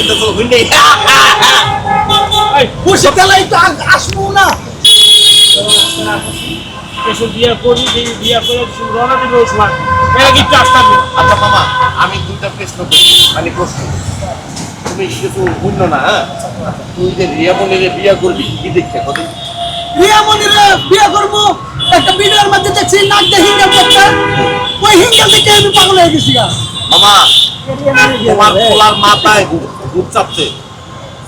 চাইতেছো তেলাই তো আসব না। বিয়ে বিয়ে করে রওনা দিবে ওসমান আচ্ছা মামা আমি দুইটা প্রশ্ন করি মানে প্রশ্ন। তুমি কিছু বুঝলো না হ্যাঁ? তুই যে রিয়া মনিরে বিয়া করবি কি দেখছে কত রিয়া মনিরে বিয়ে করব? একটা ভিডিওর মধ্যে দেখছি নাক দিয়ে হিঙ্গেল করতে ওই হিঙ্গেল দেখে আমি পাগল হয়ে গেছি গা। মামা তোমার পোলার মাথায় দুধ চাপছে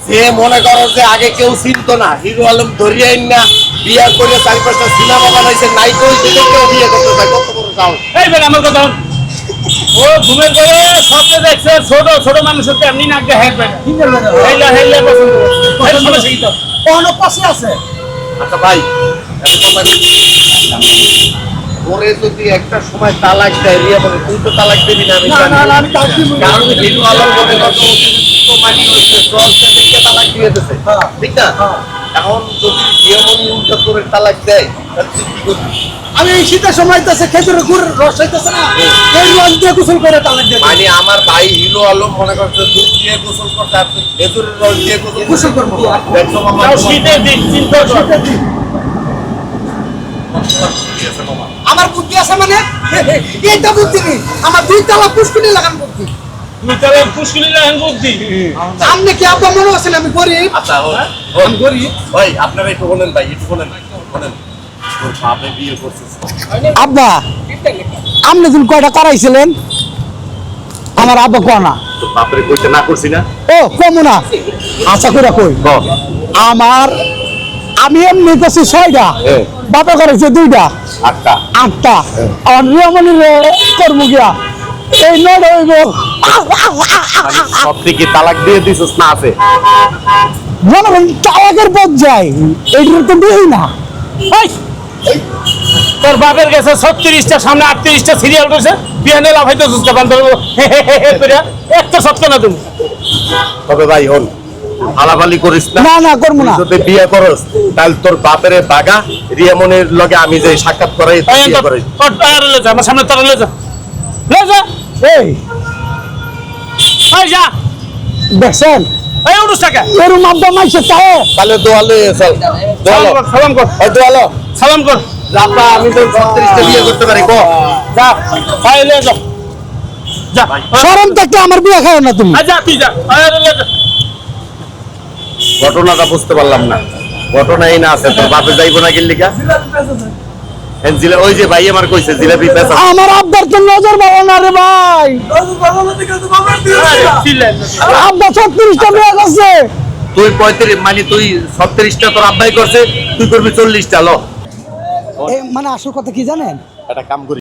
সে মনে করো যে আগে কেউ চিনতো না হিরো আলম ধরিয়াই না বিয়া করে চার পাঁচটা সিনেমা বানাইছে নাইকো কেউ বিয়ে করতে চায় কত বড় সাহস। এই বেটা আমার কথা ও ঘুমের করে স্বপ্নে দেখছে ছোট ছোট মানুষের তো এমনি নাক হেঁট বেটা। পছন্দ পাশে আছে। আচ্ছা ভাই একটা ওরে যদি একটা সময় তালাক দেয় রিয়া বলে তুই তো তালাক দিবি না আমি না, না, না, আমি তালাক দিব কারণ হিরো আলম মনে করতো অতিরিক্ত মানি জলকে দেখে তালাক দিয়ে দিতেছে হ্যাঁ। ঠিক না? হ্যাঁ। এখন যদি উল্টা করে তালাক দেয় তাহলে কি করবি? আমি এই শীতের সময় খেজুরের গুড় রস হইতেছে না। এই রস দিয়ে গোসল করে তালাক দিয়ে মানে আমার ভাই হিরো আলম মনে করছে দুধ দিয়ে গোসল করতে তুই খেজুরের রস দিয়ে গোসল করব। দেখছ মামা শীতের দিন চিন্তা বুদ্ধি আছে আমার বুদ্ধি আছে মানে? এইটা বুদ্ধি নেই। আমার দুই তালা পুষ্কুনি লাগান বুদ্ধি। তুই তাহলে পুষ্কিলি লাগান বুদ্ধি আপনি কি আব্বা মনে আছেন আমি গরিব? আচ্ছা আমি গরিব। ভাই আপনারা একটু বলেন ভাই একটু বলেন বলেন। তোর বাপে বিয়ে করছিস আব্বা আপনি তুমি কয়টা করাইছিলেন? আমার আব্বা কনা বাপরে কইতে না করছি না? ও কমু না। আশা করে কই? ক? আমার আমি এমনি করছি ছয়টা। বাপে করেছে দুইটা। আটটা। আটটা। আর রিয়ামণি করব গিয়া এই হইব তালাক দিয়ে দিছিস না আছে। জনগণ চালাকের পথ যায়। এইটার তো দেই না। তোর বাপের কাছে ছত্রিশটা সামনে আটত্রিশটা সিরিয়াল রয়েছে। বিহানে লাফাইতে সুস্থ বান্ধব একটা সত্য না তুমি। তবে ভাই হন আলাপালি করিস না। না না করব না। তুই যদি বিয়ে করস তাহলে তোর বাপের বাগা রিয়ামনের লগে আমি যে সাক্ষাৎ করাই বিয়ে করাই আমার সামনে তারা লে যা। লে যা। এই। যা। দেখছেন? এই টাকা মাইছে চায় তাহলে দোয়ালে চল। সালাম সালাম কর। ওই দোয়ালো। সালাম কর। রাপা আমি তো ছত্রিশটা বিয়ে করতে পারি ক? যা। ভাই লে যা যা। সরম থাকতে আমার বিয়ে খাও না তুমি। আয় যা তুই যা। আয় লে যা। ঘটনাটা বুঝতে পারলাম না। ঘটনা এই না আছে তোর বাপে যাইবো না জিলা ওই যে ভাই আমার কইছে জিলাপি পেঁচা। আমার আব্বার তো নজর ভালো না রে ভাই। আব্বা ছত্রিশটা বিয়ে করছে তুই পঁয়ত্রিশ মানে তুই ছত্রিশটা তোর আব্বাই করছে তুই করবি চল্লিশটা ল। মানে আসল কথা কি জানেন? একটা কাম করি।